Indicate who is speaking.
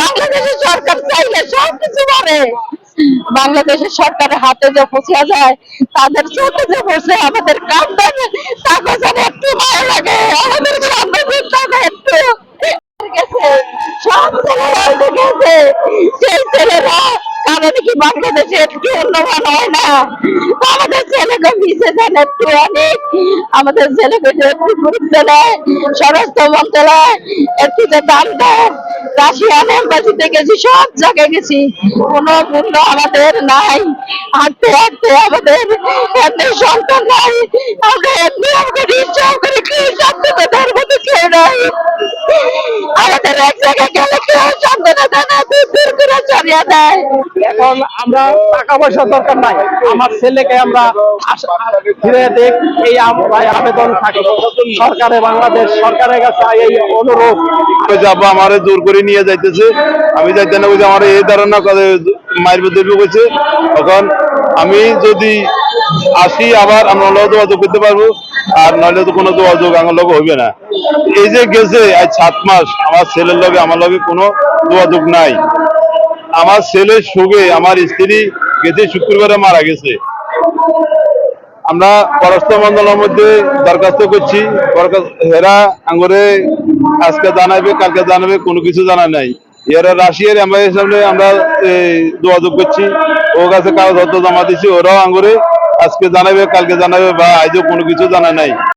Speaker 1: বাংলাদেশের সরকার চাইলে সব কিছু বাংলাদেশের সরকারের হাতে যে পৌঁছা যায়, তাদের চোখে যে বসে আমাদের কান্দে তাকে যেন একটু ভালো লাগে, আমাদের একটু সব ছেলেরা গেছে সেই ছেলেরা কারণ কি বাংলাদেশে একটু উন্নয়ন হয় না? আমাদের ছেলেকে মিশে একটু অনেক। আমাদের ছেলেকে গুরুত্ব দেয়, স্বরাষ্ট্র মন্ত্রণালয় দেয়। রাশিয়ান গেছি, সব জায়গায় গেছি। কোনো মূল্য আমাদের নাই। হাঁটতে হাঁটতে আমাদের এমনি সন্তান নাই। আমরা এমনি আমাদের ইচ্ছা করে কেউ সান্ত্বনা দেওয়ার মতো কেউ নাই আমাদের এক জায়গায় গেলে কেউ সান্ত্বনা দেয় না দূর দূর করে দেয়।
Speaker 2: এখন আমরা টাকা পয়সার দরকার নাই। আমার ছেলেকে আমরা ফিরে দেখ এই আবেদন থাকে সরকারে বাংলাদেশ সরকারের কাছে এই অনুরোধ।
Speaker 3: আমারে দূর করে নিয়ে যাইতেছে। আমি যাইতে না বুঝে আমার এই ধারণা করে মায়ের মধ্যে ঢুকেছে তখন আমি যদি আসি আবার আমরা যোগাযোগ করতে পারব। আর নইলে তো কোনো যোগাযোগ আমার লোক হইবে না। এই যে গেছে, আজ সাত মাস, আমার ছেলের লগে, আমার লগে কোনো যোগাযোগ নাই। আমার ছেলের সুগে আমার স্ত্রী গেছে, শুক্রবারে মারা গেছে। আমরা পররাষ্ট্র মন্ত্রণালয়ের মধ্যে দরখাস্ত করছি। এরা আঙ্গুরে আজকে জানাবে কালকে জানাবে কোনো কিছু জানা নাই। এরা রাশিয়ার এম্বাসির সামনে আমরা যোগাযোগ করছি। ও কাছে কাগজপত্র জমা দিচ্ছি ওরাও আঙ্গুরে আজকে জানাবে কালকে জানাবে বা আজও কোনো কিছু জানা নাই।